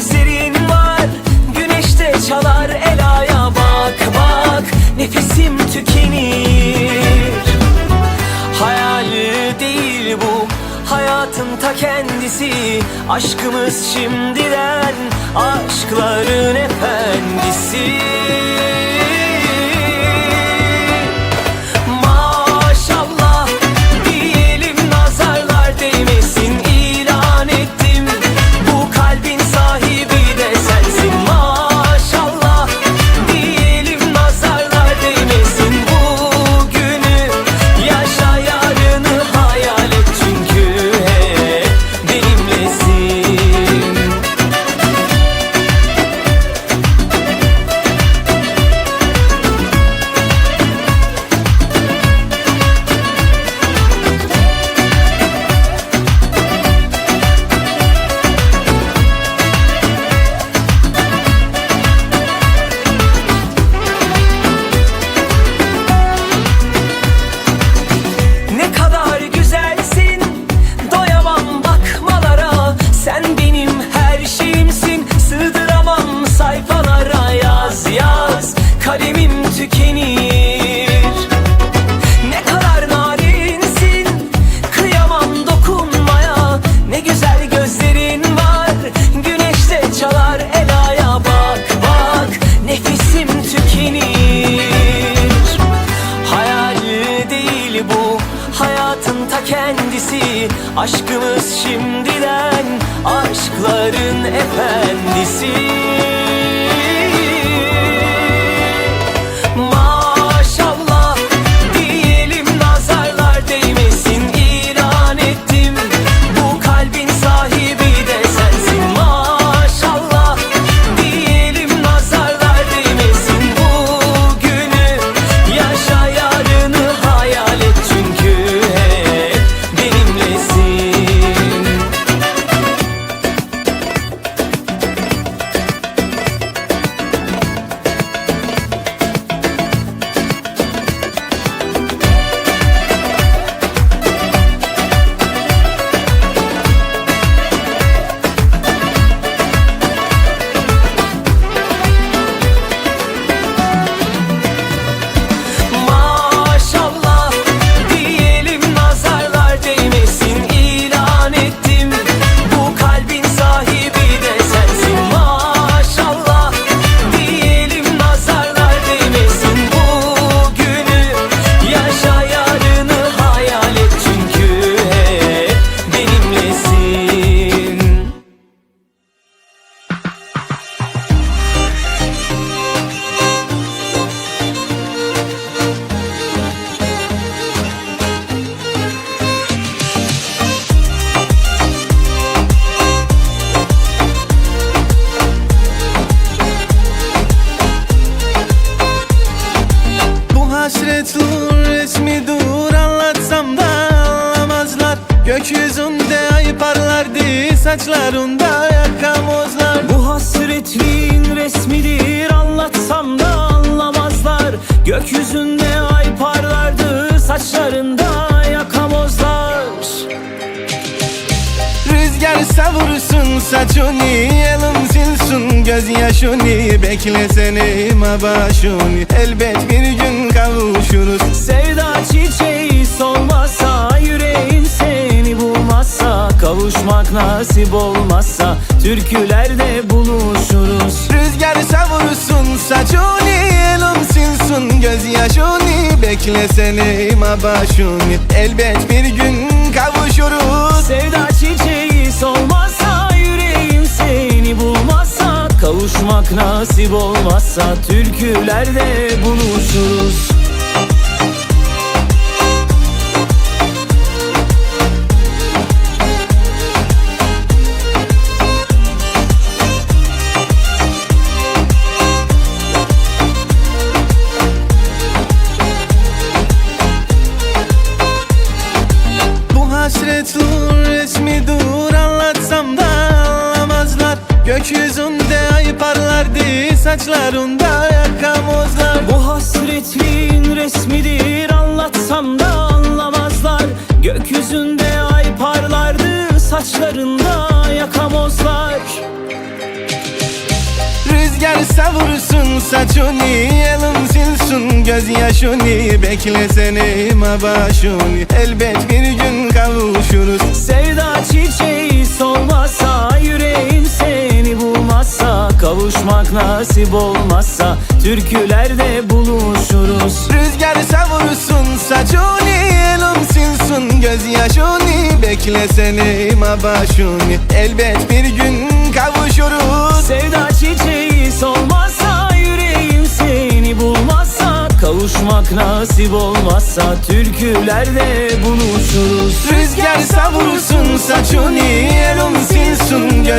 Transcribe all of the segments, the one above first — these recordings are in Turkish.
gözlerin var. Güneşte çalar el aya bak bak. Nefesim tükenir. Hayal değil bu hayatın ta kendisi. Aşkımız şimdiden aşkların efendisi. así. Ta kendisi Aşkımız şimdiden aşkların efendisi saçlarında yakamozlar Bu hasretliğin resmidir anlatsam da anlamazlar. Gökyüzünde ay parlardı saçlarında yakamozlar Rüzgar savursun saçını Elim silsin. Gözyaşını Bekle seni başını Elbet bir gün kavuşuruz. Sevda çiçeği solmazsa Kavuşmak nasip olmazsa türkülerde buluşuruz. Rüzgar savursun saçını Elim silsin gözyaşını Bekle seni başını Elbet bir gün kavuşuruz. Sevda çiçeği solmazsa yüreğin seni bulmazsa Kavuşmak nasip olmazsa türkülerde buluşuruz parlardı saçlarında yakamozlar Bu hasretliğin resmidir anlatsam da anlamazlar. Gökyüzünde ay parlardı saçlarında yakamozlar. Rüzgar savursun saçını Elim silsun gözyaşını Bekle seni başını Elbet bir gün kavuşuruz. Sevda çiçeği solmazsa Yüreğim Kavuşmak nasip olmazsa Türkülerde buluşuruz. Rüzgar savursun saçını Elim silsun gözyaşını Bekle seni başını Elbet bir gün kavuşuruz. Sevda çiçeği solmazsa Yüreğim seni bulmazsa Kavuşmak nasip olmazsa Türkülerde buluşuruz. Rüzgar savursun saçını Elim silsun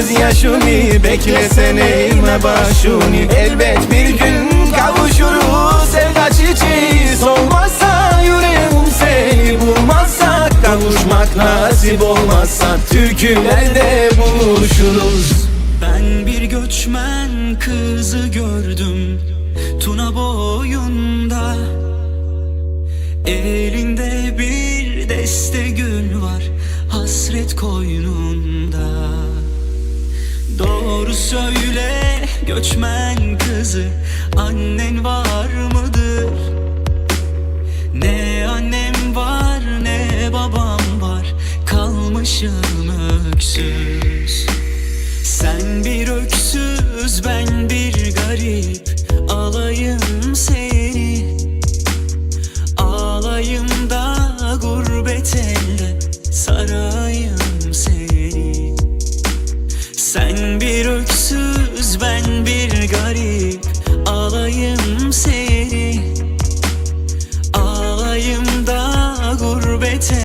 gözyaşını Bekle seni başını Elbet bir gün kavuşuruz Sevda çiçeği solmazsa Yüreğim seni bulmazsa Kavuşmak nasip olmazsa Türkülerde buluşuruz. Ben bir göçmen kızı gördüm Tuna boyunda. Elinde bir deste gül var Hasret koynunda Doğru söyle göçmen kızı Annen var mıdır? Ne annem var ne babam var Kalmışım öksüz Sen bir öksüz ben bir garip Alayım seni